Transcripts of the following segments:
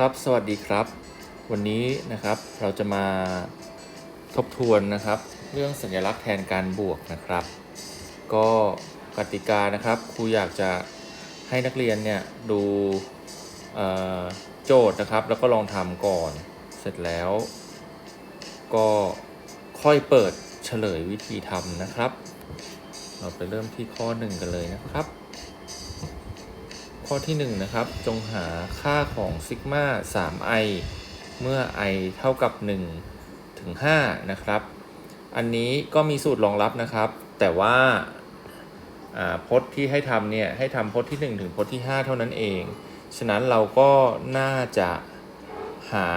ครับสวัสดีครับ วันนี้นะครับเราจะมาทบทวนนะครับ เรื่องสัญลักษณ์แทนการบวกนะครับ ก็กติกานะครับครูอยากจะให้นักเรียนเนี่ยดูโจทย์นะครับ แล้วก็ลองทำก่อนเสร็จแล้ว ก็ค่อยเปิดเฉลยวิธีทำนะครับ เราไปเริ่มที่ข้อหนึ่งกันเลยนะครับ ข้อที่1นะครับ จงหาค่าของซิกมา 3i เมื่อ i เท่ากับ 1 ถึง 5 นะครับ อันนี้ก็มีสูตรรองรับนะครับ แต่ว่าพจน์ที่ให้ทำเนี่ย ให้ทำพจน์ที่ 1 ถึงพจน์ที่ 5 เท่านั้นเอง ฉะนั้นเราก็น่าจะหา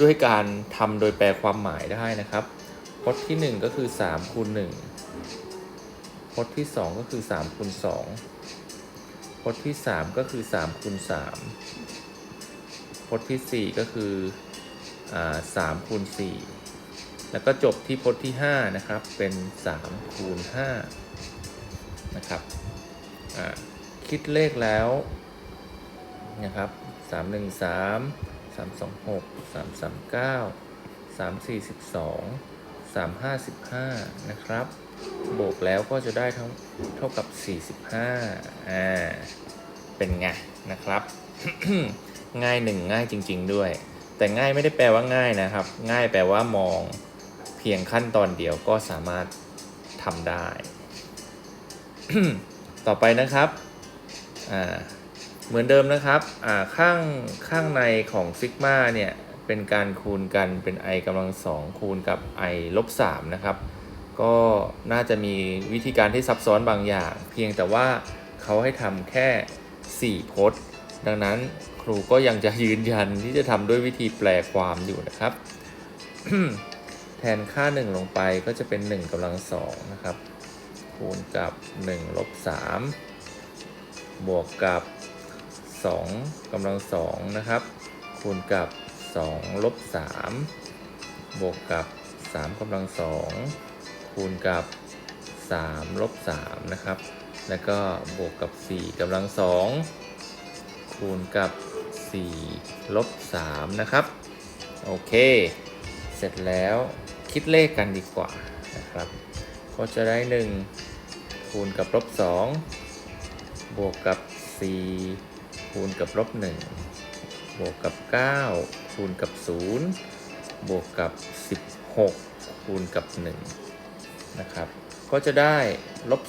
ด้วยการทำโดยแปลความหมายได้นะครับ พจน์ที่ 1 ก็คือ3คูณ1พจน์ที่ 2 ก็คือ3คูณ2 พจน์ที่3ก็คือ3คูณ3พจน์ที่4ก็คืออ่า3คูณ4แล้วก็จบที่พจน์ที่5นะครับ เป็น3คูณ5นะครับคิดเลขแล้วนะครับ3 1 3 3 2 6 3 3 9 3 4 12 3 5 15นะครับ บวกแล้วก็จะได้เทั้งเท่ากับ 45 อ่า เป็นไงนะครับ ง่ายหนึ่งง่ายจริง ๆ ด้วย แต่ง่ายไม่ได้แปลว่าง่ายนะครับ ง่ายแปลว่ามองเพียงขั้นตอนเดียวก็สามารถทำได้ ต่อไปนะครับ อ่า เหมือนเดิมนะครับ อ่า ข้างข้างในของซิกมาเนี่ย เป็นการคูณกันเป็น i กำลังสองคูณกับ i ลบ3นะครับ ก็น่าจะมีวิธีการที่ซับซ้อนบางอย่าง เพียงแต่ว่าเขาให้ทำแค่ 4 พจน์ ดังนั้นครูก็ยังจะยืนยันที่จะทำด้วยวิธีแปลความอยู่นะครับ แทนค่า 1 ลงไปก็จะเป็น 1กำลังสองนะครับ คูณกับ 1 ลบ 3 บวกกับ 2กำลังสองนะครับ คูณกับ 2 ลบ 3 บวกกับ3กำลังสอง คูณกับ 3 ลบ 3 นะครับ แล้วก็บวกกับ 4กำลังสองคูณกับ 4 ลบ 3 นะครับ โอเค เสร็จแล้วคิดเลขกันดีกว่านะครับ ก็จะได้ 1 คูณกับลบ 2 บวกกับ 4 คูณกับลบ 1 บวกกับ 9 คูณกับ 0 บวกกับ 16 คูณกับ 1 นะครับ ก็จะได้ลบ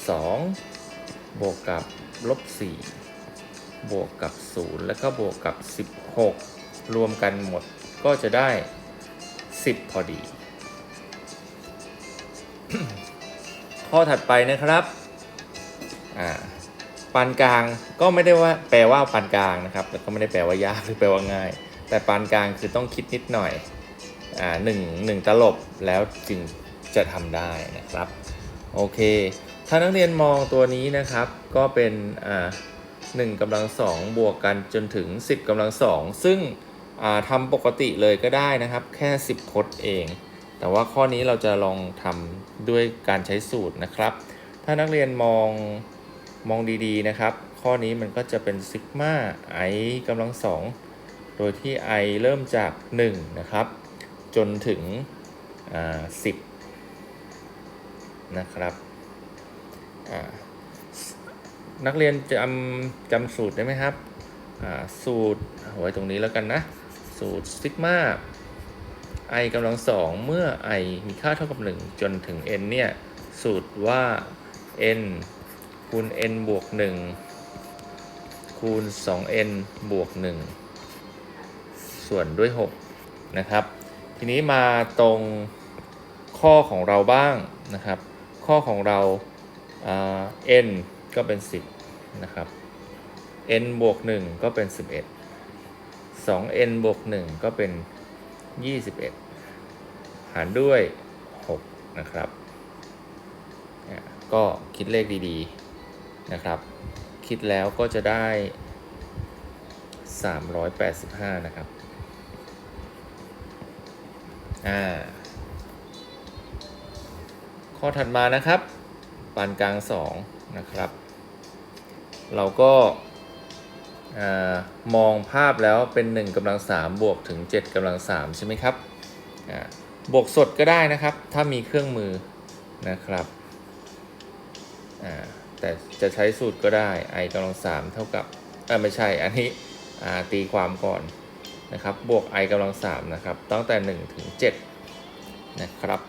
2บวกกับลบ4บวกกับ 0 แล้วก็บวกกับ 16 รวมกันหมดก็จะได้ 10 พอดี ข้อถัดไปนะครับอ่าปานกลางก็ไม่ได้ว่าแปลว่าปานกลางนะครับแล้วก็ไม่ได้แปลว่ายากหรือแปลว่าง่าย แต่ปานกลางคือต้องคิดนิดหน่อยอ่าหนึ่งหนึ่งตลบแล้วจึง จะทำได้นะครับ โอเค ถ้านักเรียนมองตัวนี้นะครับ ก็เป็นอ่าหนึ่งกำลังสองบวกกันจนถึง 10กำลังสองซึ่งอ่าทำปกติเลยก็ได้นะครับ แค่ 10พจน์เอง แต่ว่าข้อนี้เราจะลองทำด้วยการใช้สูตรนะครับ ถ้านักเรียนมองมองดีๆนะครับ ข้อนี้มันก็จะเป็นซิกมา i กำลังสองโดยที่ i เริ่มจาก 1 นะครับ จนถึง 10 นะครับ นักเรียนจำจำสูตรได้ไหมครับอ่าสูตรเอาไว้ตรงนี้แล้วกันนะ สูตรซิกมา i กำลังสองเมื่อ i มีค่าเท่ากับ 1 จนถึง n เนี่ย สูตรว่า n คูณ n บวก 1 คูณ 2n บวก 1 ส่วนด้วย 6 นะครับ ทีนี้มาตรงข้อของเราบ้างนะครับ ข้อของเราอ่า n ก็เป็น 10 นะครับ n บวก 1 ก็เป็น 11 2n บวก 1 ก็เป็น 21 หารด้วย 6 นะครับ ก็คิดเลขดีๆ นะครับ คิดแล้วก็จะได้ 385 นะครับ อ่า ข้อถัดมานะครับ ปานกลาง 2 นะครับ เราก็อมองภาพแล้วเป็น1กำลัง3บวกถึง7กำลัง3ใช่ไหมครับบวกสดก็ได้นะครับ ถ้ามีเครื่องมือนะครับแต่จะใช้สูตรก็ได้ i กำลัง3เท่ากับเออไม่ใช่อันนี้ตีความก่อนนะครับบวก i กำลัง3นะครับตั้งแต่ 1 ถึง 7 นะครับ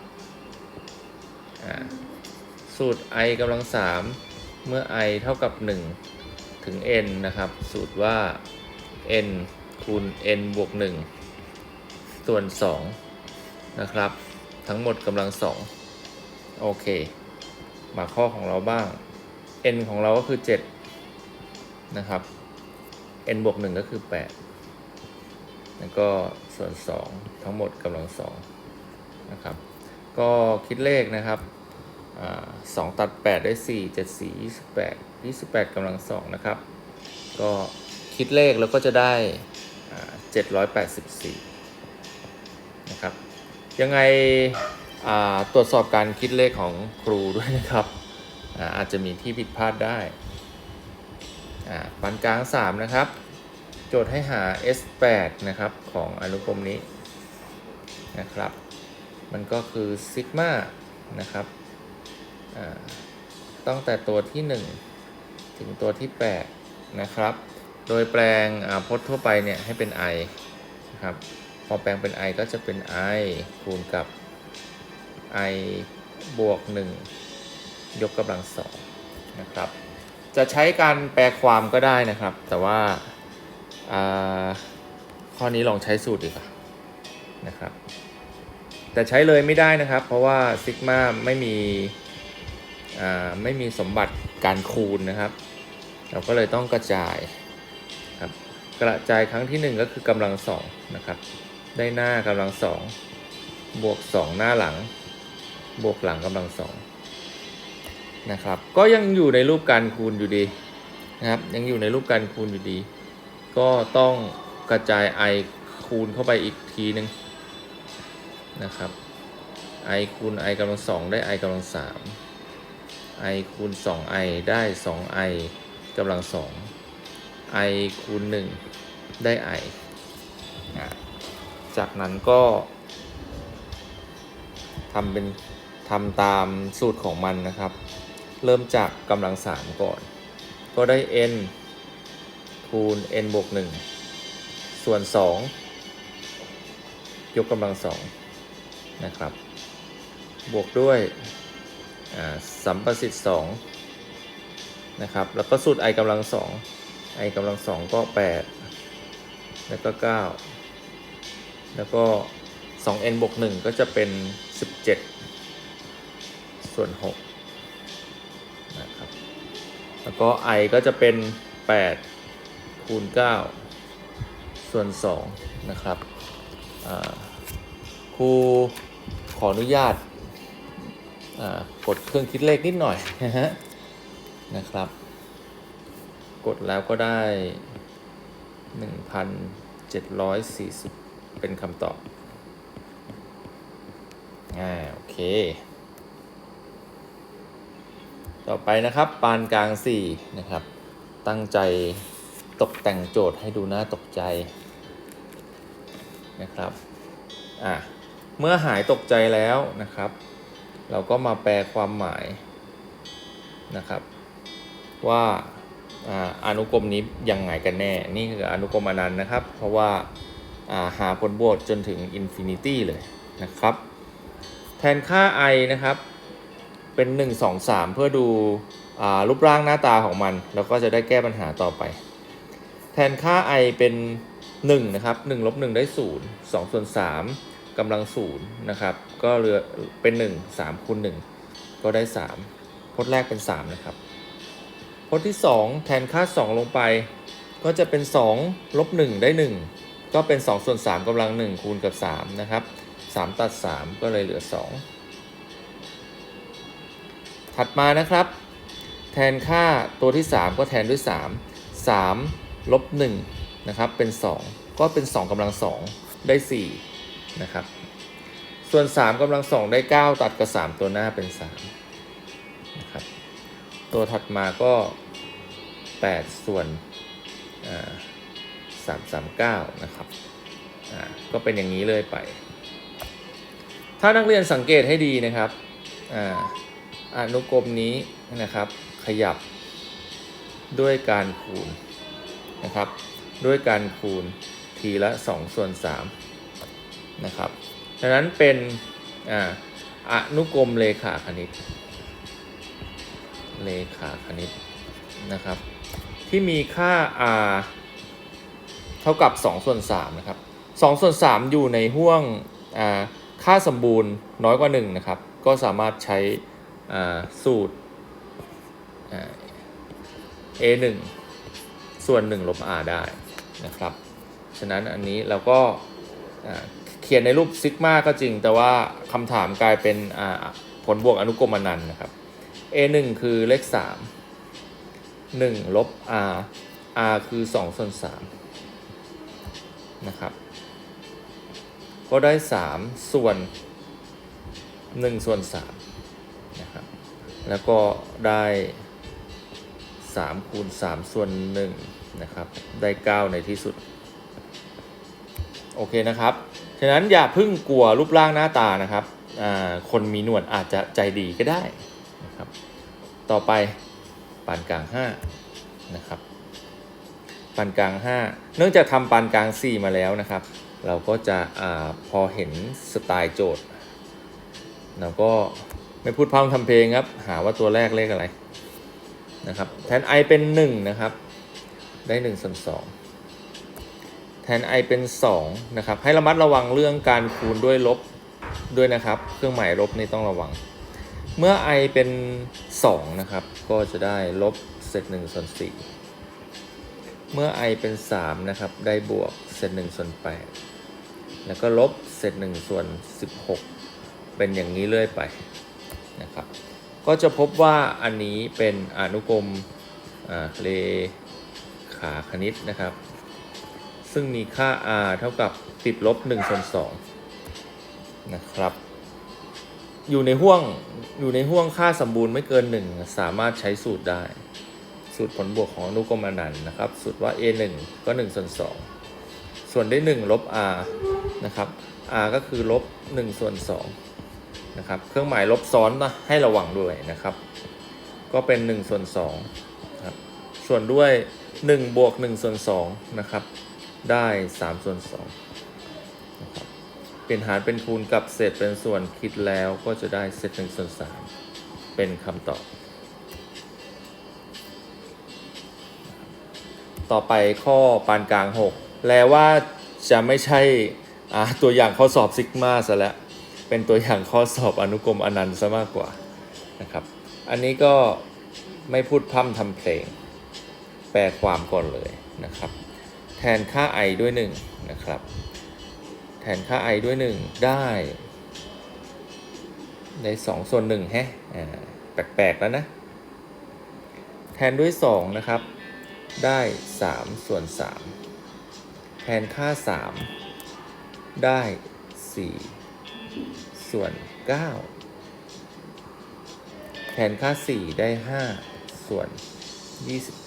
สูตร i กำลัง3เมื่อ i เท่ากับ 1 ถึง n นะครับ สูตรว่า n คูณ n บวก 1 ส่วน 2 นะครับ ทั้งหมดกำลัง 2 โอเค มาข้อของเราบ้าง n ของเราก็คือ 7 นะครับ n บวก 1 ก็คือ 8 แล้วก็ส่วน 2 ทั้งหมดกำลัง 2 นะครับ ก็คิดเลขนะครับสองตัด 8 ได้ 4 7 4 28 28กำลัง2นะครับ ก็คิดเลขแล้วก็จะได้อ่า784 นะครับ ยังไงตรวจสอบการคิดเลขของครูด้วยนะครับอาอาจจะมีที่ผิดพลาดได้ปานกลาง 3 นะครับ โจทย์ให้หา S8 นะครับ ของอนุกรมนี้นะครับ มันก็คือซิกมานะครับตั้งแต่ตัวที่ 1 ถึงตัวที่ 8 นะครับ โดยแปลงอ่าพจน์ทั่วไปเนี่ยให้เป็น i นะครับ พอแปลงเป็น i ก็จะเป็น i คูณกับ i บวก 1 ยกกำลังสองนะครับ จะใช้การแปลความก็ได้นะครับ แต่ว่าอ่าข้อนี้ลองใช้สูตรดีกว่านะครับ แต่ใช้เลยไม่ได้นะครับ เพราะว่าซิกมาไม่มีไม่มีสมบัติการคูณนะครับ เราก็เลยต้องกระจายครับกระจายครั้งที่ 1 ก็คือกำลังสองนะครับ ได้หน้ากำลังสองบวก 2 หน้าหลัง บวกหลังกำลังสองนะครับ ก็ยังอยู่ในรูปการคูณอยู่ดีนะครับยังอยู่ในรูปการคูณอยู่ดี ก็ต้องกระจาย i คูณเข้าไปอีกทีหนึ่ง นะครับ i คูณ i กำลังสองได้ i กำลังสาม i คูณ 2i ได้ 2i กำลังสอง i คูณ 1 ได้ i อะจากนั้นก็ทำเป็นทำตามสูตรของมันนะครับ เริ่มจากกำลัง3ก่อน ก็ได้ n คูณ n บวก1ส่วน 2 ยกกำลัง2 นะครับ บวกด้วยสัมประสิทธิ์2นะครับ แล้วก็สูตร i กำลัง2 i กำลัง2ก็ 8 แล้วก็ 9 แล้วก็ 2n บวก 1 ก็จะเป็น 17 ส่วน6นะครับแล้วก็ i ก็จะเป็น 8 คูณ 9 ส่วน 2 นะครับครู ขออนุญาตกดเครื่องคิดเลขนิดหน่อยนะฮะนะครับ กดแล้วก็ได้ 1,740 เป็นคำตอบอ่าโอเค ต่อไปนะครับ ปานกลาง 4 นะครับ ตั้งใจตกแต่งโจทย์ให้ดูน่าตกใจนะครับ อะ เมื่อหายตกใจแล้วนะครับ เราก็มาแปลความหมายนะครับ ว่าอนุกรมนี้ยังไงกันแน่ นี่คืออนุกรมอนันต์นะครับ เพราะว่าหาผลบวกจนถึงอินฟินิตี้เลยนะครับ แทนค่า i นะครับ เป็น 1 2 3 เพื่อดูอรูปร่างหน้าตาของมัน แล้วก็จะได้แก้ปัญหาต่อไป แทนค่า i เป็น 1 นะครับ1ลบ1ได้ 0 2ส่วน3 กำลัง0นย์นะครับ ก็เหลือเป็น 1 3คูณ1ก็ได้ 3พจน์แรกเป็น 3 นะครับพจน์ที่ 2 แทนค่า 2 ลงไป ก็จะเป็น2ลบ1ได้ 1 ก็เป็น 2 ส่วน3กำลัง 1 คูณกับ 3 นะครับ 3 ตัด 3 ก็เลยเหลือ 2 ถัดมานะครับ แทนค่าตัวที่ 3 ก็แทนด้วย 3 3ลบ1นะครับเป็น 2 ก็เป็น 2กำลัง 2 ได้ 4 นะครับ ส่วน 3กำลัง2ได้ 9 ตัดกับ 3 ตัวหน้าเป็น3นะครับ ตัวถัดมาก็ 8 ส่วนสามสามเก้านะครับก็เป็นอย่างนี้เลยไป ถ้านักเรียนสังเกตให้ดีนะครับออนุกรมนี้นะครับ ขยับด้วยการคูณนะครับ ด้วยการคูณทีละ 2 ส่วน 3 นะครับดังนั้นเป็นอ่าอนุกรมเลขาคณิต เลขาคณิตนะครับ ที่มีค่า r เท่ากับ2ส่วน3นะครับ2ส่วน3อยู่ในห่วงอ่าค่าสมบูรณ์น้อยกว่า1นะครับ ก็สามารถใช้อ่าสูตรอ่า a 1ส่วน1ลบ r ได้นะครับ ฉะนั้นอันนี้เราก็อ่าเขียนในรูปซิกมาก็จริง แต่ว่าคำถามกลายเป็นผลบวกอนุกรมอนันต์นะครับ a 1คือเลข 3 1 ลบ r r คือ 2 ส่วน 3 นะครับ ก็ได้ 3 ส่วน 1 ส่วน3นะครับ แล้วก็ได้ 3 คูณ 3 ส่วน 1 นะครับ ได้ 9 ในที่สุด โอเคนะครับ ฉะนั้นอย่าพึ่งกลัวรูปร่างหน้าตานะครับ คนมีหนวดอาจจะใจดีก็ได้นะครับ ต่อไปปานกลาง5นะครับปานกลาง 5 เนื่องจากทำปานกลาง 4 มาแล้วนะครับ เราก็จะอพอเห็นสไตล์โจทย์เราก็ไม่พูดพร่ำทำเพลงครับ หาว่าตัวแรกเลขอะไรนะครับ แทน i เป็น 1 นะครับ ได้1ส่วน2 ทน i เป็น 2 นะครับ ให้ระมัดระวังเรื่องการคูณด้วยลบด้วยนะครับ เครื่องหมายลบนี่ต้องระวัง เมื่อ i เป็น 2 นะครับ ก็จะได้ลบเศษ1ส่วน4เมื่อ i เป็น 3 นะครับ ได้บวกเศษ1ส่วน8แล้วก็ลบเศษ1ส่วน16 เป็นอย่างนี้เรื่อยไปนะครับ ก็จะพบว่าอันนี้เป็นอนุกรมเลขาคณิตนะครับ ซึ่งมีค่า r เท่ากับติดลบ1ส่วน2นะครับ อยู่ในห่วงอยู่ในห่วงค่าสมบูรณ์ไม่เกิน 1 สามารถใช้สูตรได้ สูตรผลบวกของอนุกรมอนันต์นะครับ สูตรว่า a 1ก็1ส่วน2ส่วนได้ 1 ลบ r นะครับ r ก็คือลบ1ส่วน2นะครับเครื่องหมายลบซ้อนนะให้ระวังด้วยนะครับ ก็เป็น1ส่วน2ครับส่วนด้วย1บวก1ส่วน2นะครับ ได้3ส่วน2นะครับเป็นหารเป็นคูณกับเศษเป็นส่วนคิดแล้วก็จะได้เศษ1ส่วน3เป็นคำตอบ ต่อไปข้อปานกลาง 6 แปลว่าจะไม่ใช่อ่าตัวอย่างข้อสอบซิกมาซะแล้ว เป็นตัวอย่างข้อสอบอนุกรมอนันต์ซะมากกว่านะครับ อันนี้ก็ไม่พูดพร่ำทำเพลง แปลความก่อนเลยนะครับ แทนค่า i ด้วย 1 นะครับ แทนค่า i ด้วย 1 ได้ ได้ 2 ส่วน1แฮะแปลกๆ แล้วนะ แทนด้วย 2 นะครับ ได้ 3 ส่วน 3 แทนค่า 3 ได้ 4 ส่วน 9 แทนค่า 4 ได้ 5 ส่วน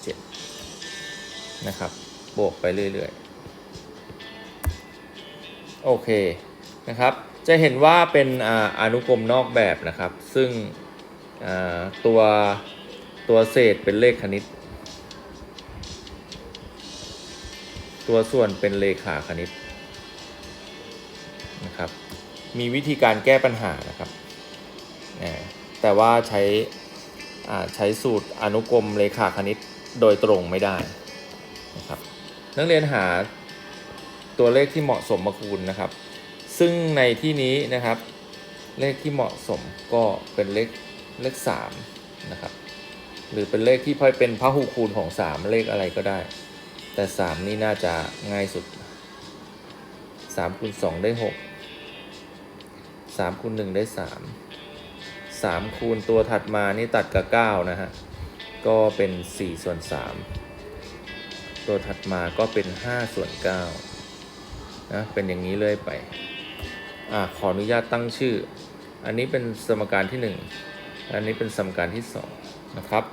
27 นะครับ บวกไปเรื่อยๆ โอเคนะครับ จะเห็นว่าเป็นออนุกรมนอกแบบนะครับ ซึ่งตัวตัวเศษเป็นเลขคณิต ตัวส่วนเป็นเลขาคณิตนะครับ มีวิธีการแก้ปัญหานะครับ แต่ว่าใช้ใช้สูตรอนุกรมเลขาคณิตโดยตรงไม่ได้นะครับ นักเรียนหาตัวเลขที่เหมาะสมมาคูณนะครับ ซึ่งในที่นี้นะครับ เลขที่เหมาะสมก็เป็นเลขเลข3นะครับ หรือเป็นเลขที่พอยเป็นพหุคูณของ 3 เลขอะไรก็ได้ แต่ 3 นี่น่าจะง่ายสุด3คูณ2ได้ 6 3คูณ1ได้ 3 3คูณตัวถัดมานี่ตัดกับ 9 นะฮะ ก็เป็น 4 ส่วน 3 ตัวถัดมาก็เป็น 5 ส่วน9นะเป็นอย่างนี้เลยไปอ่าขออนุญาตตั้งชื่อ อันนี้เป็นสมการที่ 1 อันนี้เป็นสมการที่2นะครับ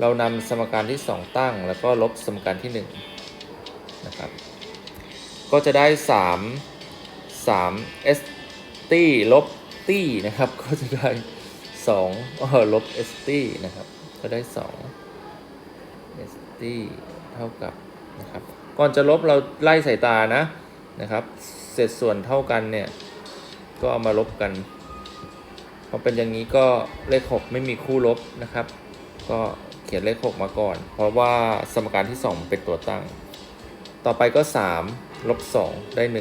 เรานำสมการที่ 2 ตั้งแล้วก็ลบสมการที่นะครับก็จะได้ 3 3 s t ลบ t นะครับ ก็จะได้2เออลบ s t นะครับ ก็ได้ 2 s t เท่ากับ นะครับก่อนจะลบเราไล่สายตานะนะครับเศษส่วนเท่ากันเนี่ยก็เอามาลบกันพอเป็นอย่างนี้ก็เลข 6 ไม่มีคู่ลบนะครับ ก็เขียนเลข 6 มาก่อน เพราะว่าสมการที่ 2 เป็นตัวตั้ง ต่อไปก็ 3 ลบ 2 ได้ 1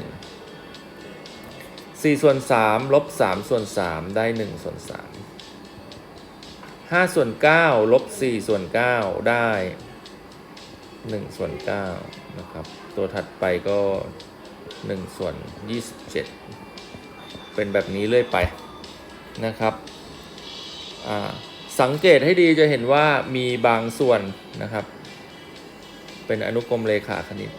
4 ส่วน 3 ลบ 3 ส่วน 3 ได้ 1 ส่วน 3 5 ส่วน 9 ลบ 4 ส่วน 9 ได้ 1ส่วน9นะครับ ตัวถัดไปก็ 1 ส่วน 27 เป็นแบบนี้เรื่อยไปนะครับอ่าสังเกตให้ดีจะเห็นว่ามีบางส่วนนะครับ เป็นอนุกรมเลขาคณิต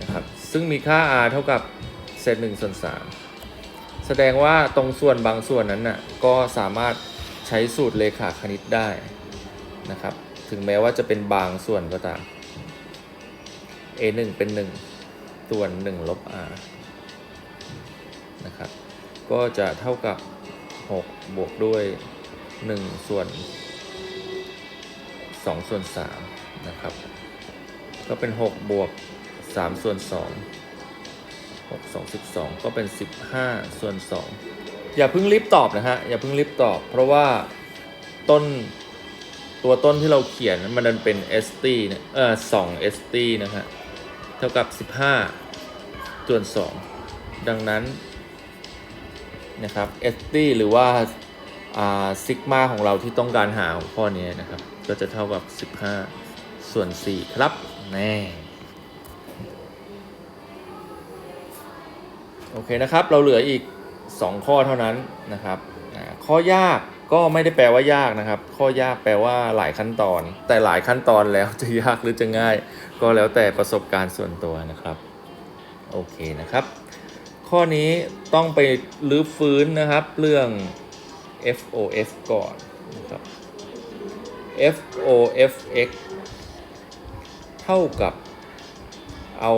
นะครับ ซึ่งมีค่า r เท่ากับเศษ1ส่วน3แสดงว่าตรงส่วนบางส่วนนั้นน่ะก็สามารถใช้สูตรเลขาคณิตได้นะครับ ถึงแม้ว่าจะเป็นบางส่วนก็ตาม a 1เป็น 1 ส่วน1ลบ r นะครับ ก็จะเท่ากับ 6 บวกด้วย 1 ส่วน 2 ส่วน 3 นะครับ ก็เป็น 6 บวก 3 ส่วน 2 6 2 12 ก็เป็น 15 ส่วน 2 อย่าเพิ่งรีบตอบนะฮะ อย่าเพิ่งรีบตอบ เพราะว่าต้น ตัวต้นที่เราเขียนมันดันเป็น st เนี่ยเออ2 st นะฮะ เท่ากับ 15ส่วน2ดังนั้นนะครับ st หรือว่าซิกมาของเราที่ต้องการหาของข้อนี้นะครับ ก็จะเท่ากับ 15 ส่วน 4 ครับ แน่ โอเคนะครับ เราเหลืออีก 2 ข้อเท่านั้นนะครับ ข้อยาก ก็ไม่ได้แปลว่ายากนะครับ ข้อยากแปลว่าหลายขั้นตอน แต่หลายขั้นตอนแล้วจะยากหรือจะง่าย ก็แล้วแต่ประสบการณ์ส่วนตัวนะครับ โอเคนะครับ ข้อนี้ต้องไปรื้อฟื้นนะครับ เรื่อง FOF ก่อนนะครับ FOFX เท่ากับเอา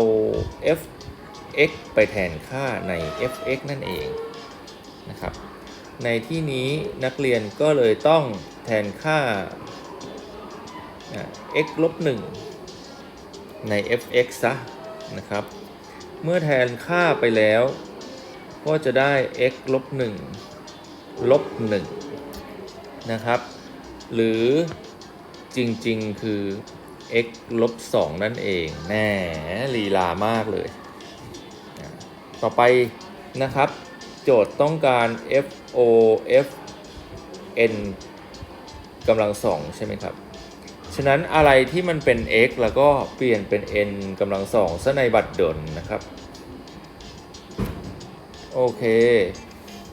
fx ไปแทนค่าใน fx นั่นเองนะครับ ในที่นี้นักเรียนก็เลยต้องแทนค่า x ลบ1ใน fx ซะนะครับ เมื่อแทนค่าไปแล้ว ก็จะได้ x ลบ1ลบ1นะครับ หรือจริงๆคือ x ลบ2นั่นเองแน่ลีลามากเลย ต่อไปนะครับ โจทย์ต้องการ f o f n กำลังสองใช่ไหมครับ ฉะนั้นอะไรที่มันเป็น x แล้วก็เปลี่ยนเป็น n กำลังสองซะในบัตรดลนะครับ โอเค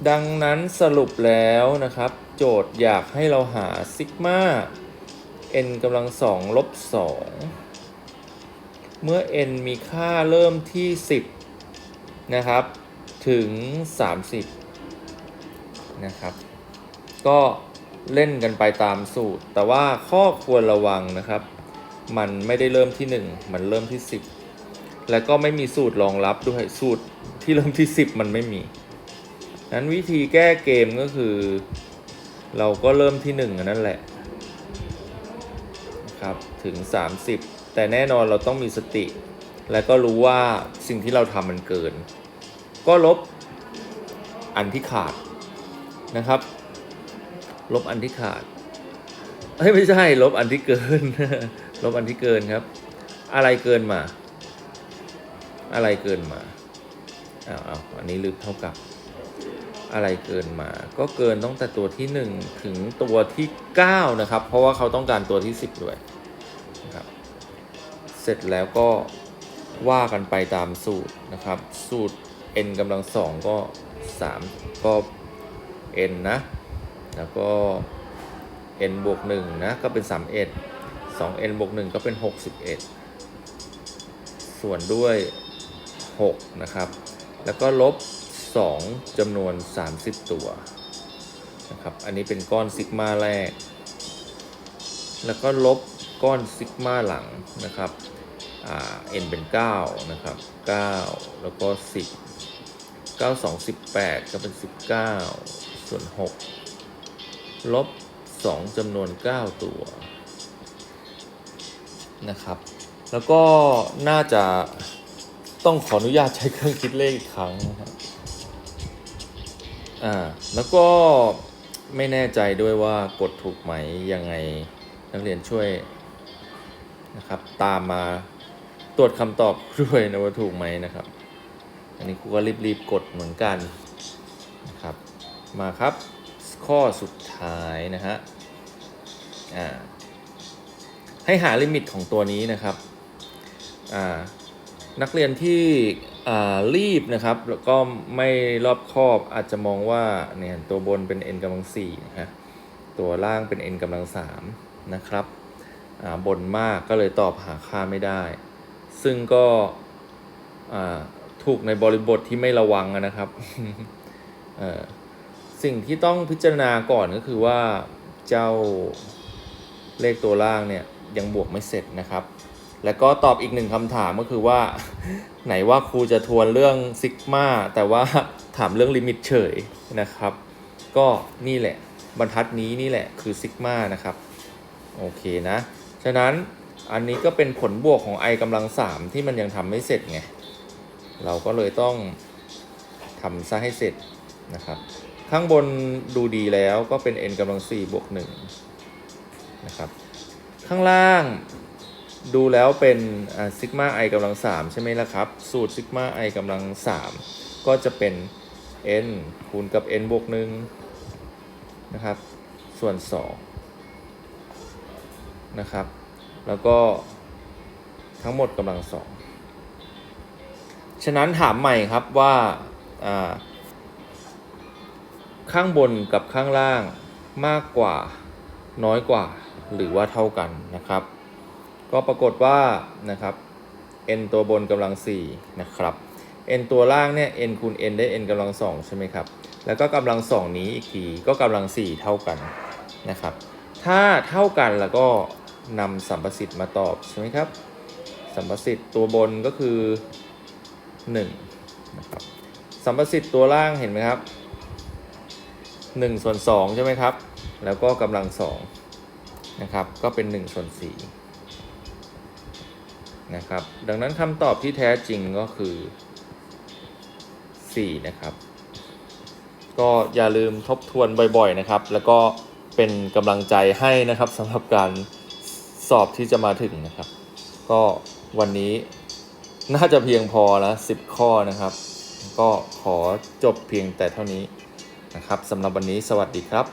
ดังนั้นสรุปแล้วนะครับ โจทย์อยากให้เราหาซิกมา n กำลังสองลบสองเมื่อ n มีค่าเริ่มที่ 10 นะครับ ถึง 30 นะครับ ก็เล่นกันไปตามสูตร แต่ว่าข้อควรระวังนะครับ มันไม่ได้เริ่มที่ 1 มันเริ่มที่ 10 และก็ไม่มีสูตรรองรับด้วยสูตรที่เริ่มที่ 10 มันไม่มี นั้นวิธีแก้เกมก็คือ เราก็เริ่มที่1นั่นแหละครับถึง 30 แต่แน่นอนเราต้องมีสติ และก็รู้ว่าสิ่งที่เราทำมันเกิน ก็ลบอันที่ขาดนะครับ ลบอันที่ขาดเฮ้ยไม่ใช่ ลบอันที่เกิน ลบอันที่เกินครับ อะไรเกินมา อะไรเกินมาอ้าวอ้าวอันนี้ลืมเท่ากับ อะไรเกินมา ก็เกินตั้งแต่ตัวที่ 1 ถึงตัวที่ 9 นะครับ เพราะว่าเขาต้องการตัวที่ 10 ด้วยนะครับเสร็จแล้วก็ว่ากันไปตามสูตรนะครับ สูตร n กำลังสองก็ 3 ก็ n นะ แล้วก็ n บวก1นะ ก็เป็น 31 2n บวก1ก็เป็น 61 ส่วนด้วย 6 นะครับ แล้วก็ลบ 2จำนวน 30 ตัวนะครับ อันนี้เป็นก้อนซิกมาแรก แล้วก็ลบก้อนซิกมาหลังนะครับอ่า n เป็น 9 นะครับ 9 แล้วก็ 10 9 2 18ก็เป็น19ส่วน6ลบ2จำนวน9ตัวนะครับ แล้วก็น่าจะต้องขออนุญาตใช้เครื่องคิดเลขอีกครั้งนะครับอ่าแล้วก็ไม่แน่ใจด้วยว่ากดถูกไหมยังไงนักเรียนช่วยนะครับ ตามมาตรวจคำตอบด้วยนะว่าถูกไหมนะครับ อันนี้ครูก็รีบๆกดเหมือนกันนะครับ มาครับข้อสุดท้ายนะฮะอ่าให้หาลิมิตของตัวนี้นะครับอ่านักเรียนที่อ่ารีบนะครับแล้วก็ไม่รอบคอบอาจจะมองว่าเนี่ยตัวบนเป็น n กำลังสี่นะฮะตัวล่างเป็น n กำลังสามนะครับอ่าบนมากก็เลยตอบหาค่าไม่ได้ ซึ่งก็อ่า ถูกในบริบทที่ไม่ระวังนะครับสิ่งที่ต้องพิจารณาก่อนก็คือว่าเจ้าเลขตัวล่างเนี่ยยังบวกไม่เสร็จนะครับ แล้วก็ตอบอีกหนึ่งคำถามก็คือว่า ไหนว่าครูจะทวนเรื่องซิกมาแต่ว่าถามเรื่องลิมิตเฉยนะครับ ก็นี่แหละบรรทัดนี้นี่แหละคือซิกมานะครับ โอเคนะ ฉะนั้นอันนี้ก็เป็นผลบวกของ i กำลัง3ที่มันยังทำไม่เสร็จไง เราก็เลยต้องทำซะให้เสร็จนะครับ ข้างบนดูดีแล้วก็เป็น n กำลัง4บวก1นะครับข้างล่างดูแล้วเป็นซิกมา i กำลัง3ใช่ไหมล่ะครับ สูตรซิกมา i กำลัง3ก็จะเป็น n คูณกับ n บวก1นะครับ ส่วน2นะครับ แล้วก็ทั้งหมดกำลัง2 ฉะนั้นถามใหม่ครับว่าข้างบนกับข้างล่างมากกว่าน้อยกว่าหรือว่าเท่ากันนะครับ ก็ปรากฏว่านะครับ n ตัวบนกำลัง4นะครับ n ตัวล่างเนี่ย n คูณ n ได้ n กำลัง2ใช่ไหมครับ แล้วก็กำลัง2นี้อีกทีก็กำลัง4เท่ากันนะครับ ถ้าเท่ากันแล้วก็นำสัมประสิทธิ์มาตอบใช่ไหมครับ สัมประสิทธิ์ตัวบนก็คือ 1นะครับสัมประสิทธิ์ตัวล่างเห็นไหมครับ1ส่วน2ใช่ไหมครับ แล้วก็กำลัง2นะครับ ก็เป็น1ส่วน4นะครับ ดังนั้นคำตอบที่แท้จริงก็คือ 4 นะครับ ก็อย่าลืมทบทวนบ่อยๆนะครับ แล้วก็เป็นกำลังใจให้นะครับสำหรับการสอบที่จะมาถึงนะครับ ก็วันนี้ น่าจะเพียงพอแล้วสิบข้อนะครับ ก็ขอจบเพียงแต่เท่านี้นะครับสำหรับวันนี้สวัสดีครับ